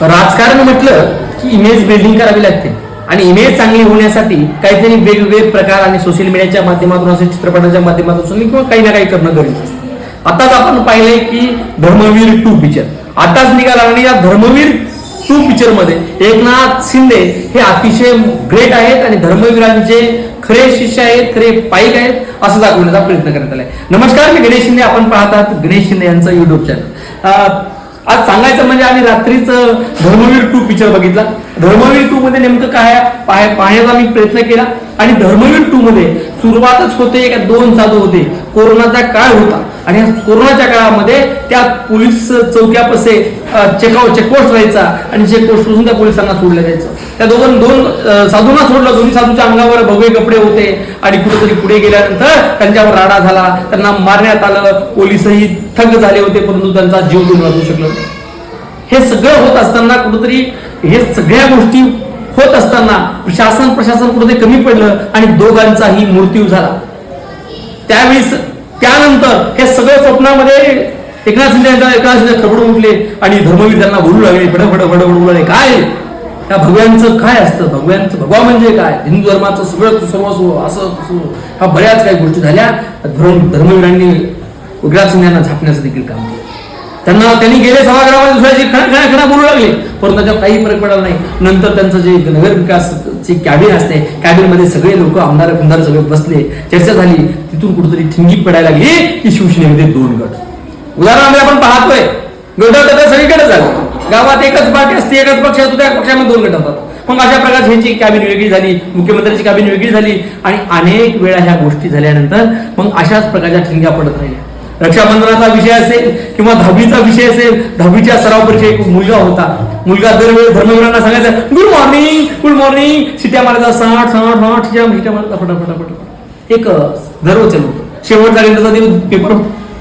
राजकारण म्हटलं की इमेज बिल्डिंग करावी लागते. आणि इमेज चांगली होण्यासाठी काहीतरी वेगवेगळे प्रकार आणि सोशल मीडियाच्या माध्यमातून असेल चित्रपटाच्या माध्यमातून असेल किंवा काही ना काही करणं गरजेचं असतं. आताच आपण पाहिलंय की धर्मवीर टू पिक्चर आताच निघाला आणि या धर्मवीर टू पिक्चरमध्ये एकनाथ शिंदे हे अतिशय ग्रेट आहेत आणि धर्मवीरांचे खरे शिष्य आहेत खरे पाईक आहेत असं दाखवण्याचा प्रयत्न करण्यात आलाय. नमस्कार मी गणेश शिंदे. आपण पाहतात गणेश शिंदे यांचं युट्यूब चॅनल आज सांगायचं म्हणजे आम्ही रात्रीच धर्मवीर टू पिक्चर बघितला. धर्मवीर टू मध्ये नेमकं काय आहे? पाहण्याचा मी प्रयत्न केला. आणि धर्मवीर टू मध्ये सुरुवातच होते का दोन साधू होते. कोरोनाचा काळ होता. आणि कोरोनाच्या काळामध्ये त्या पोलीस चौक्यापासे चेकआउट चेकपोस्ट राहायचा. आणि चेकपोस्टपासून त्या पोलिसांना सोडलं जायचं. त्या दोघं दोन साधूंना सोडलं दोन्ही साधूच्या अंगावर भगवे कपडे होते आणि कुठेतरी पुढे गेल्यानंतर त्यांच्यावर राडा झाला. त्यांना मारण्यात आलं. पोलीसही थंग झाले होते परंतु त्यांचा जीव दोन वाचू शकलो हे सगळं होत असताना कुठेतरी हे सगळ्या गोष्टी होत असताना शासन प्रशासन कुठेतरी कमी पडलं आणि दोघांचाही मृत्यू झाला. त्यावेळेस त्यानंतर हे सगळं स्वप्नामध्ये एकनाथ शिंदे यांचा एकनाथ शिंदे खबडून उठले आणि धर्मवीर त्यांना बोलू लागले फड फड बोलू लागले. काय? त्या भगव्यांचं काय असतं? भगव्यांचं भगवा म्हणजे काय? हिंदू धर्माचं सगळं सर्वस्व असं ह्या बऱ्याच काही गोष्टी झाल्या. धर्म धर्मवीरांनी एकनाथ सिंधांना झापण्याचं देखील काम केलं. त्यांना त्यांनी गेले सभागृहामध्ये दुसऱ्याची खडा खडा खडा बोलू लागले. परंतु त्याच्यावर काही फरक पडला नाही. नंतर त्यांचं जे नगर विकासची कॅबिन असते कॅबिनमध्ये सगळे लोक आमदार कुमदार सगळे बसले चर्चा झाली. तिथून कुठेतरी ठिंगी पडायला लागली की शिवसेनेमध्ये दोन गट. उदाहरणार्थ आपण पाहतोय. गट तर सगळीकडे झालं. गावात एकच पार्टी असते एकच पक्ष असतो त्या पक्षामध्ये दोन गट होतात मग अशा प्रकारे ह्यांची कॅबिन वेगळी झाली मुख्यमंत्र्यांची कॅबिन वेगळी झाली आणि अनेक वेळा ह्या गोष्टी झाल्यानंतर मग अशाच प्रकारच्या ठिणग्या पडत राहिल्या. रक्षाबंधनाचा विषय असेल किंवा दहावीचा विषय असेल दहावीच्या सराव परीक्षा एक मुलगा होता. मुलगा दरवेळी धर्मगुरांना सांगायचा गुड मॉर्निंग गुड मॉर्निंग शिट्या मारायचा साठ साठ साठ. शिट्या शिट्या मारायचा फटाफट फटाफट एक दररोज होतं. शेवट झाल्यानंतर पेपर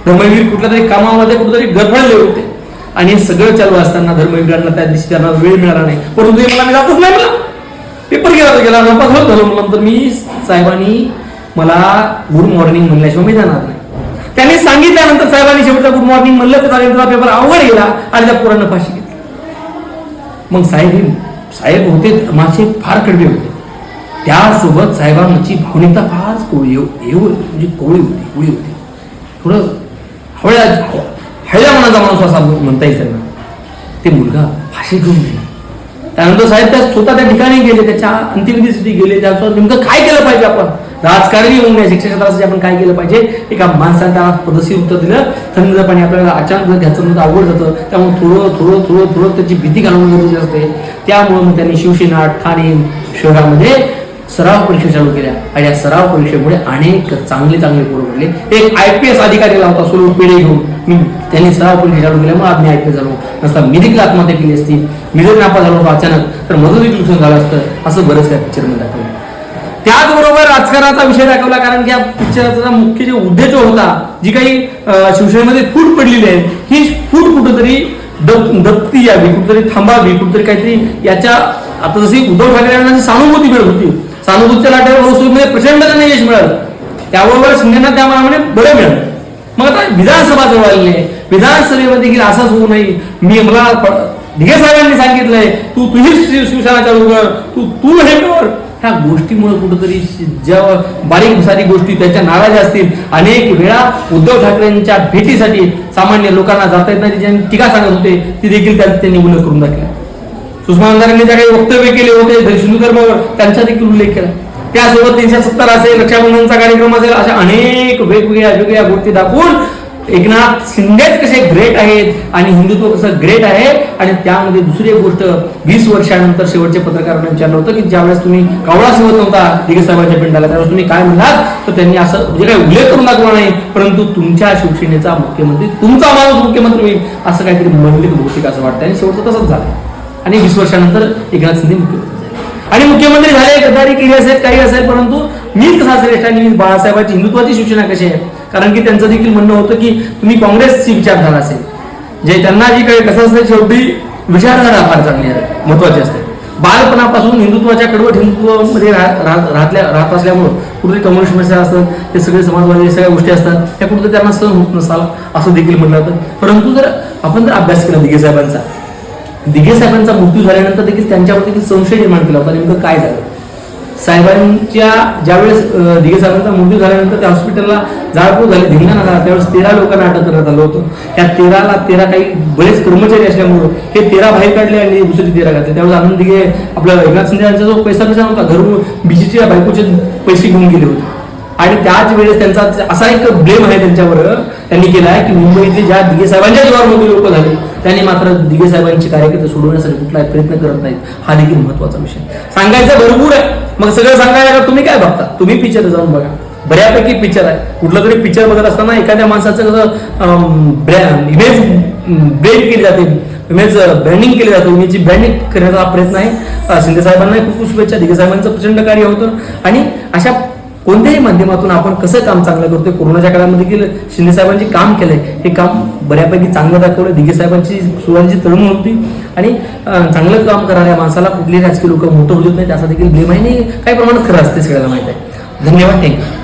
धर्मवीर कुठल्या तरी कामामध्ये कुठेतरी गडबडले होते. आणि हे सगळं चालू असताना धर्मवीरांना त्या दिवशी त्यांना वेळ मिळाला नाही. परंतु मला मी जातच नाही मला. पेपर गेला तर गेला नपास होत झालो म्हणलं तर मी साहेबांनी मला गुड मॉर्निंग म्हणल्याशिवाय मी जाणार नाही. त्यांनी सांगितल्यानंतर साहेबांनी शेवटचा गुड मॉर्निंग म्हणलं तर त्याचा पेपर अवघड गेला आणि त्या पोरांना फाशी घेतली. मग साहेब हे साहेब होते माझे फार कडवे होते. त्यासोबत साहेबांची भावनिकता फार कोळी म्हणजे कोळी होती कोळी होती. थोडं हवळ्या मनाचा माणूस असा म्हणता येईल त्यांना? ते मुलगा फाशी घेऊन गेला. त्यानंतर साहेब त्या स्वतः त्या ठिकाणी गेले त्याच्या अंत्यविधीसाठी गेले त्याचं नेमकं काय केलं पाहिजे आपण? राजकारणी होऊन या शिक्षण क्षेत्रासाठी आपण काय केलं पाहिजे? एका माणसाने त्याला पदशीर उत्तर दिलं. थंड पाणी आपल्याला अचानक जर घ्यायचं म्हणून आवड जातं. त्यामुळे थोडं थोडं थोडं थोडं त्याची भीती घालवणं गरजेचे असते. त्यामुळे मग त्यांनी शिवसेना ठाणे शहरामध्ये सराव परीक्षा चालू केल्या आणि या सराव परीक्षेमुळे अनेक चांगले चांगले पोरं घडले एक आय पी एस अधिकारी होता सोलून पेढे घेऊन. मी त्यांनी सराव परीक्षा चालू केल्यामुळे आज मी आय पी एस झालो. नसता मी देखील आत्महत्या केली असती. मी जर नापा झालो होतो अचानक. तर माझं देखील नुकसान झालं असतं. असं बरंच काय पिक्चरमध्ये दाखवलं. त्याचबरोबर राजकारणाचा विषय दाखवला कारण की या पिक्चरचा मुख्य जे उद्देश जो होता जी काही शिवसेनेमध्ये फूट पडलेली आहे ही फूट कुठंतरी दब दबती यावी कुठंतरी थांबावी कुठंतरी काहीतरी याच्या आता जशी उद्धव ठाकरे यांना जी सहानुभूती मिळत होती सानुभूतीच्या लाटेवर महसूलमध्ये प्रचंड त्यांना यश मिळालं. त्याबरोबर शिंदेना त्या मनामध्ये बरं मिळालं. मग आता विधानसभा जवळ आलेली आहे. विधानसभेमध्ये देखील असंच होऊ नये. मी मला ढिगे साहेबांनी सांगितलंय तू तुझी शिव- शिवसेना चालू कर तू तू हे कर. ह्या गोष्टीमुळे कुठंतरी ज्या बारीक सारी गोष्टी त्याच्या नाराज असतील. अनेक वेळा उद्धव ठाकरेंच्या भेटीसाठी सामान्य लोकांना जाता येत नाही. ज्यांनी टीका सांगत होते. ती देखील त्यांनी त्यांनी उल्लेख करून दाखला सुषमा अंधारेंनी ज्या काही वक्तव्य केले होते हिंदू धर्मावर त्यांचा देखील उल्लेख केला. त्यासोबत तीनशे सत्तर असेल रक्षाबंधनचा कार्यक्रम असेल अशा अनेक वेगवेगळ्या वेगवेगळ्या गोष्टी दाखवून एकनाथ शिंदेच कसे ग्रेट आहेत आणि हिंदुत्व कसं ग्रेट आहे आणि त्यामध्ये दुसरी एक गोष्ट वीस वर्षानंतर शेवटचे पत्रकारांना विचारलं होतं की ज्यावेळेस तुम्ही कावळा शिवत नव्हता दिगे साहेबांच्या पिंडाला त्यावेळेस तुम्ही काय म्हणालात? तर त्यांनी असं म्हणजे काही उल्लेख करून दाखवला नाही परंतु तुमच्या शिवसेनेचा मुख्यमंत्री तुमचा माणूस मुख्यमंत्री होईल असं काहीतरी म्हणले बहुतेक असं वाटतं आणि शेवटचं तसंच झालं आणि वीस वर्षानंतर एकनाथ शिंदे मुख्यमंत्री आणि मुख्यमंत्री झाले गद्दारी केली असेल काही असेल परंतु मी कसा श्रेष्ठ आणि मी बाळासाहेबांची हिंदुत्वाची सूचना कशी आहे? कारण की त्यांचं देखील म्हणणं होतं की तुम्ही काँग्रेसची विचारधारा असेल जे त्यांना जी काही कसं असेल शेवटी विचारधारा फार चांगली आहे महत्वाची असते. बालपणापासून हिंदुत्वाच्या कडवट हिंदुत्वामध्ये राहतल्या राहत असल्यामुळं कुठेतरी कम्युनिस्ट समस्या असतात ते सगळे समाजवादी सगळ्या गोष्टी असतात त्या कुठेतरी त्यांना सहन होत नसावा असं देखील म्हटलं जातं. परंतु जर आपण जर अभ्यास केला दिगे साहेबांचा दिघे साहेबांचा मृत्यू झाल्यानंतर देखील त्यांच्यावर देखील संशय निर्माण केला होता. नेमकं काय झालं? साहेबांच्या ज्यावेळेस दिघे साहेबांचा मृत्यू झाल्यानंतर त्या हॉस्पिटलला जाळपोळ झाली. धिंगाणा झाला त्यावेळेस तेरा लोकांना अटक करण्यात आलं होतं. त्या तेराला तेरा काही बरेच कर्मचारी असल्यामुळं हे तेरा बाहेर काढले आणि दुसरी तेरा घातले. त्यावेळेस आनंद दिघे आपला एकनाथ शिंदे यांचा जो पैसा पैसा नव्हता घरून बीजेच्या बायकोचे पैसे घेऊन गेले होते. आणि त्याच वेळेस त्यांचा असा एक ब्लेम आहे त्यांच्यावर त्यांनी केला आहे की मुंबईतले ज्या दिगे साहेबांच्या जीवावर लोक झाले त्यांनी मात्र दिगे साहेबांची कार्यकर्ते सोडवण्यासाठी कुठलाही प्रयत्न करत नाहीत. हा देखील महत्त्वाचा विषय सांगायचं भरपूर आहे. मग सगळं सांगायला का तुम्ही काय बघता? तुम्ही पिक्चर जाऊन बघा. बऱ्यापैकी पिक्चर आहे. कुठलं तरी पिक्चर बघत असताना एखाद्या माणसाचं कसं इमेज ब्रेक केली जाते. इमेज ब्रँडिंग केली जाते. इमेजची ब्रँडिंग करण्याचा प्रयत्न आहे. शिंदे साहेबांना खूप खूप शुभेच्छा. दिगे साहेबांचं प्रचंड कार्य होतं. आणि अशा कोणत्याही माध्यमातून आपण कसं काम चांगलं करतोय कोरोनाच्या काळामध्ये देखील शिंदे साहेबांची काम केलंय हे काम बऱ्यापैकी चांगलं दाखवलं दिघे साहेबांची सुरुवातीची तळमळ होती. आणि चांगलं काम करणाऱ्या माणसाला कुठली राजकीय लोक मोठं होत नाही त्याचा देखील ब्लेम आहे आणि काही प्रमाणात खरं असते सगळ्याला माहिती आहे. धन्यवाद थँक्यू.